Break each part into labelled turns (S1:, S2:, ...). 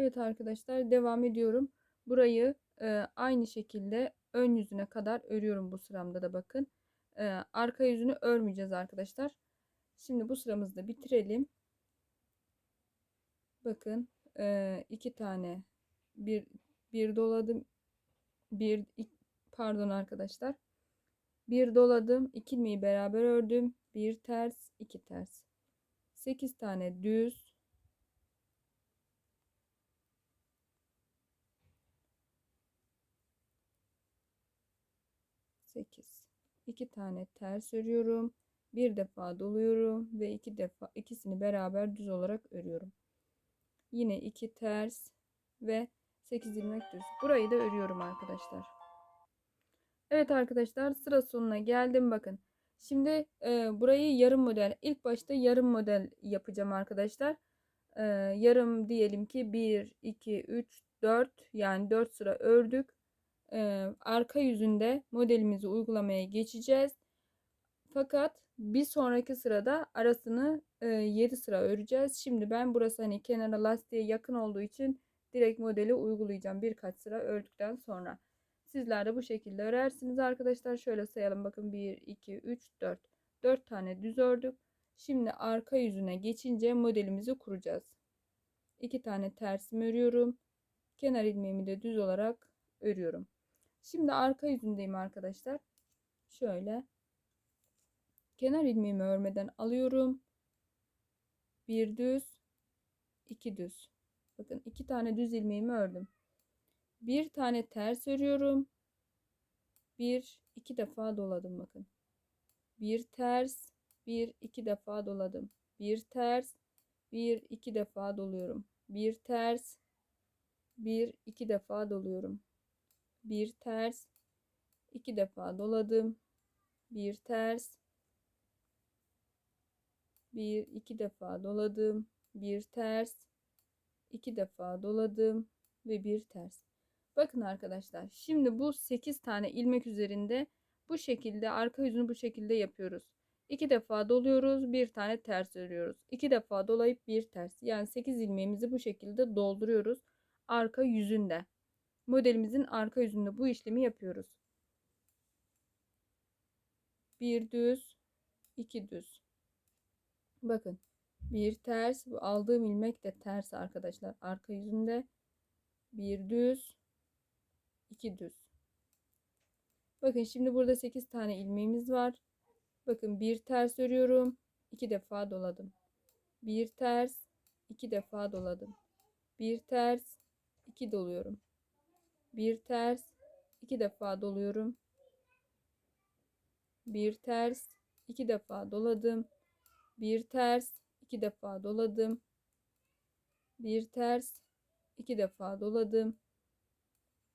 S1: Evet arkadaşlar devam ediyorum. Burayı e, aynı şekilde ön yüzüne kadar örüyorum bu sıramda da bakın. E, arka yüzünü örmeyeceğiz arkadaşlar. Şimdi bu sıramızı da bitirelim. Bakın e, iki tane bir bir doladım bir pardon arkadaşlar bir doladım iki ilmeği beraber ördüm bir ters iki ters 8 tane düz 8 2 tane ters örüyorum. Bir defa doluyorum ve iki defa ikisini beraber düz olarak örüyorum. Yine 2 ters ve 8 ilmek düz. Burayı da örüyorum arkadaşlar. Evet arkadaşlar sıra sonuna geldim. Bakın şimdi e, burayı yarım model ilk başta yarım model yapacağım arkadaşlar. E, yarım diyelim ki 1 2 3 4 yani 4 sıra ördük e, arka yüzünde modelimizi uygulamaya geçeceğiz. Fakat bir sonraki sırada arasını e, 7 sıra öreceğiz. Şimdi ben burası hani kenara lastiğe yakın olduğu için direkt modeli uygulayacağım birkaç sıra ördükten sonra. Sizler de bu şekilde örersiniz arkadaşlar. Şöyle sayalım bakın 1, 2, 3, 4. 4 tane düz ördük. Şimdi arka yüzüne geçince modelimizi kuracağız. 2 tane tersimi örüyorum. Kenar ilmeğimi de düz olarak örüyorum. Şimdi arka yüzündeyim arkadaşlar. Şöyle kenar ilmeğimi örmeden alıyorum. Bir düz, iki düz. Bakın iki tane düz ilmeğimi ördüm. Bir tane ters örüyorum. Bir, iki defa doladım bakın. Bir ters, bir, iki defa doladım. Bir ters, bir, iki defa doluyorum. Bir ters, bir, iki defa doluyorum bir ters. İki defa doladım. Bir ters. Bir iki defa doladım. Bir ters. İki defa doladım ve bir ters. Bakın arkadaşlar şimdi bu 8 tane ilmek üzerinde bu şekilde arka yüzünü bu şekilde yapıyoruz. İki defa doluyoruz bir tane ters örüyoruz. İki defa dolayıp bir ters. Yani 8 ilmeğimizi bu şekilde dolduruyoruz arka yüzünde modelimizin arka yüzünde bu işlemi yapıyoruz. Bir düz, iki düz. Bakın bir ters, bu aldığım ilmek de ters arkadaşlar. Arka yüzünde bir düz, iki düz. Bakın şimdi burada 8 tane ilmeğimiz var. Bakın bir ters örüyorum. iki defa doladım. Bir ters, iki defa doladım. Bir ters, iki doluyorum bir ters iki defa doluyorum. Bir ters iki defa doladım. Bir ters iki defa doladım. Bir ters iki defa doladım.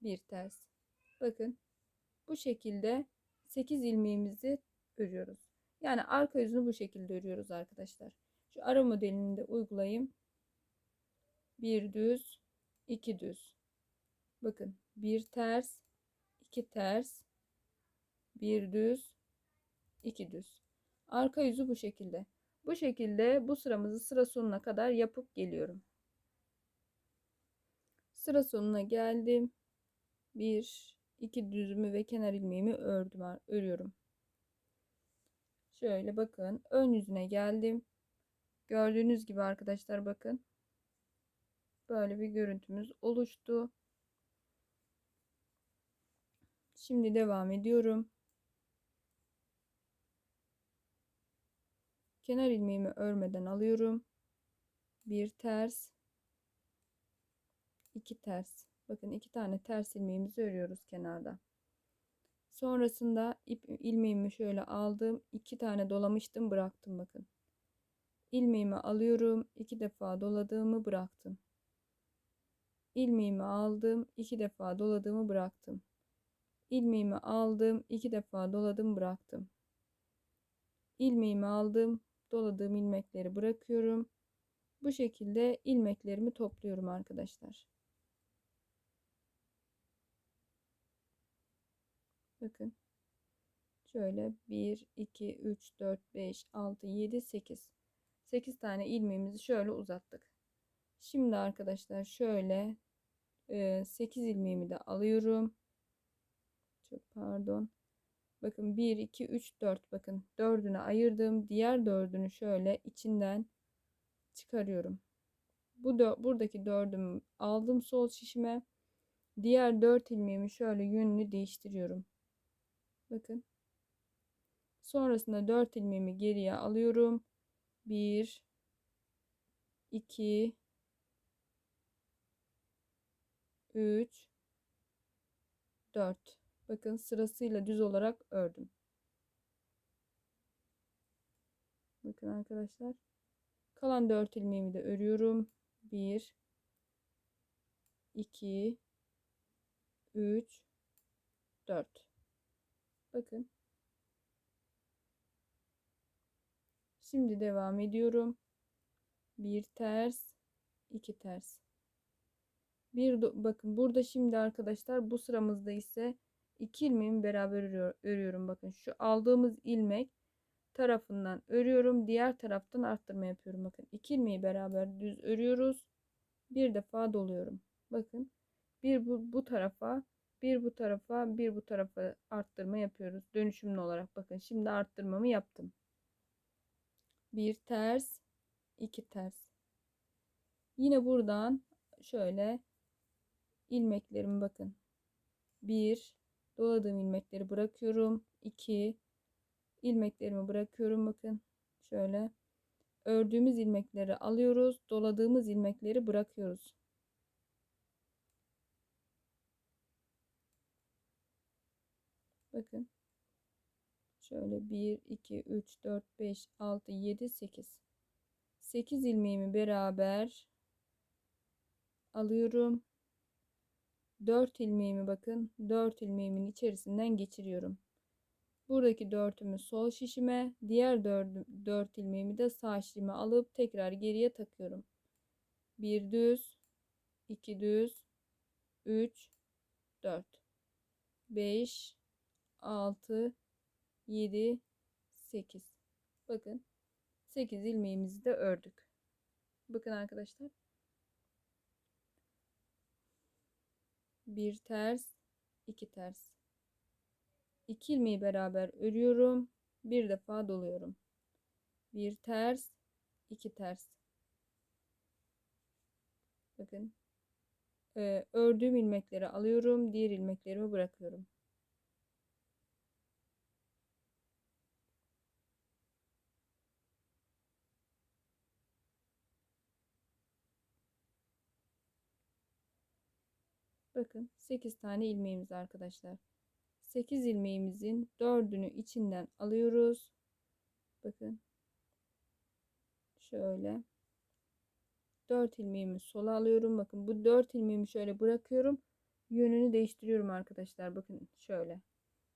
S1: Bir ters. Bakın bu şekilde 8 ilmeğimizi örüyoruz. Yani arka yüzünü bu şekilde örüyoruz arkadaşlar. Şu ara modelini de uygulayayım. Bir düz iki düz. Bakın bir ters, iki ters, bir düz, iki düz. Arka yüzü bu şekilde. Bu şekilde bu sıramızı sıra sonuna kadar yapıp geliyorum. Sıra sonuna geldim. Bir, iki düzümü ve kenar ilmeğimi ördüm, örüyorum. Şöyle bakın ön yüzüne geldim. Gördüğünüz gibi arkadaşlar bakın. Böyle bir görüntümüz oluştu. Şimdi devam ediyorum. Kenar ilmeğimi örmeden alıyorum. Bir ters, iki ters. Bakın iki tane ters ilmeğimizi örüyoruz kenarda. Sonrasında ip ilmeğimi şöyle aldım. iki tane dolamıştım, bıraktım bakın. İlmeğimi alıyorum. iki defa doladığımı bıraktım. İlmeğimi aldım. iki defa doladığımı bıraktım ilmeğimi aldım iki defa doladım bıraktım. İlmeğimi aldım doladığım ilmekleri bırakıyorum. Bu şekilde ilmeklerimi topluyorum arkadaşlar. Bakın. Şöyle 1 2 3 4 5 6 7 8 8 tane ilmeğimizi şöyle uzattık. Şimdi arkadaşlar şöyle 8 ilmeğimi de alıyorum. Çok pardon. Bakın 1, 2, 3, 4. Bakın dördünü ayırdım. Diğer dördünü şöyle içinden çıkarıyorum. Bu buradaki dördümü aldım sol şişime. Diğer dört ilmeğimi şöyle yönünü değiştiriyorum. Bakın. Sonrasında dört ilmeğimi geriye alıyorum. 1 2 3 4 Bakın sırasıyla düz olarak ördüm. Bakın arkadaşlar. Kalan 4 ilmeğimi de örüyorum. 1 2 3 4 Bakın. Şimdi devam ediyorum. Bir ters, iki ters. Bir bakın burada şimdi arkadaşlar bu sıramızda ise iki ilmeğimi beraber örüyor, örüyorum. Bakın şu aldığımız ilmek tarafından örüyorum. Diğer taraftan arttırma yapıyorum. Bakın iki ilmeği beraber düz örüyoruz. Bir defa doluyorum. Bakın bir bu, bu tarafa bir bu tarafa bir bu tarafa arttırma yapıyoruz. Dönüşümlü olarak bakın şimdi arttırmamı yaptım. Bir ters iki ters. Yine buradan şöyle ilmeklerimi bakın. Bir doladığım ilmekleri bırakıyorum. 2 ilmeklerimi bırakıyorum bakın. Şöyle ördüğümüz ilmekleri alıyoruz. Doladığımız ilmekleri bırakıyoruz. Bakın. Şöyle 1, 2, 3, 4, 5, 6, 7, 8. 8 ilmeğimi beraber alıyorum. 4 ilmeğimi bakın 4 ilmeğimin içerisinden geçiriyorum. Buradaki dörtümü sol şişime, diğer 4, 4 ilmeğimi de sağ şişime alıp tekrar geriye takıyorum. 1 düz, 2 düz, 3, 4, 5, 6, 7, 8. Bakın 8 ilmeğimizi de ördük. Bakın arkadaşlar. Bir ters, iki ters. İki ilmeği beraber örüyorum. Bir defa doluyorum. Bir ters, iki ters. Bakın. Ee, ördüğüm ilmekleri alıyorum. Diğer ilmeklerimi bırakıyorum. Bakın 8 tane ilmeğimiz arkadaşlar. 8 ilmeğimizin 4'ünü içinden alıyoruz. Bakın. Şöyle. 4 ilmeğimi sola alıyorum. Bakın bu 4 ilmeğimi şöyle bırakıyorum. Yönünü değiştiriyorum arkadaşlar. Bakın şöyle.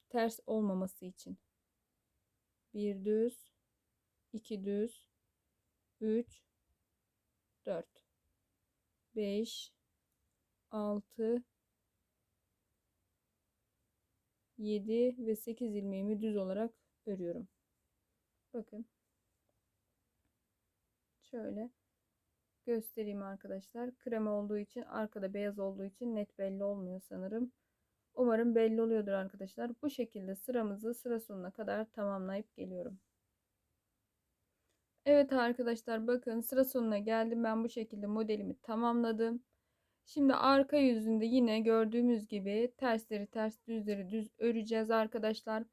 S1: Ters olmaması için. 1 düz. 2 düz. 3 4 5 6 7 ve 8 ilmeğimi düz olarak örüyorum. Bakın. Şöyle göstereyim arkadaşlar. Krem olduğu için arkada beyaz olduğu için net belli olmuyor sanırım. Umarım belli oluyordur arkadaşlar. Bu şekilde sıramızı sıra sonuna kadar tamamlayıp geliyorum. Evet arkadaşlar bakın sıra sonuna geldim. Ben bu şekilde modelimi tamamladım. Şimdi arka yüzünde yine gördüğümüz gibi tersleri ters düzleri düz öreceğiz arkadaşlar.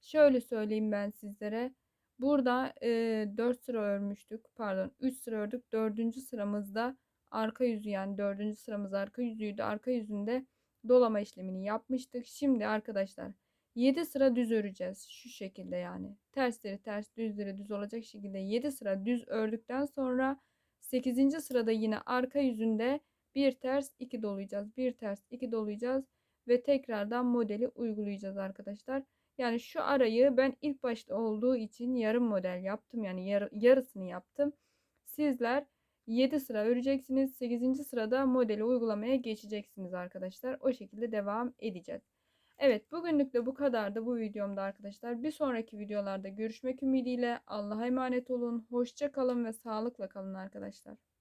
S1: Şöyle söyleyeyim ben sizlere. Burada e, 4 sıra örmüştük. Pardon 3 sıra ördük. 4. sıramızda arka yüzü yani 4. sıramız arka yüzüydü. Arka yüzünde dolama işlemini yapmıştık. Şimdi arkadaşlar 7 sıra düz öreceğiz. Şu şekilde yani. Tersleri ters düzleri düz olacak şekilde 7 sıra düz ördükten sonra 8. sırada yine arka yüzünde bir ters iki dolayacağız. Bir ters iki dolayacağız ve tekrardan modeli uygulayacağız arkadaşlar. Yani şu arayı ben ilk başta olduğu için yarım model yaptım. Yani yar, yarısını yaptım. Sizler 7 sıra öreceksiniz. 8. sırada modeli uygulamaya geçeceksiniz arkadaşlar. O şekilde devam edeceğiz. Evet bugünlük de bu kadardı bu videomda arkadaşlar. Bir sonraki videolarda görüşmek ümidiyle Allah'a emanet olun. Hoşça kalın ve sağlıkla kalın arkadaşlar.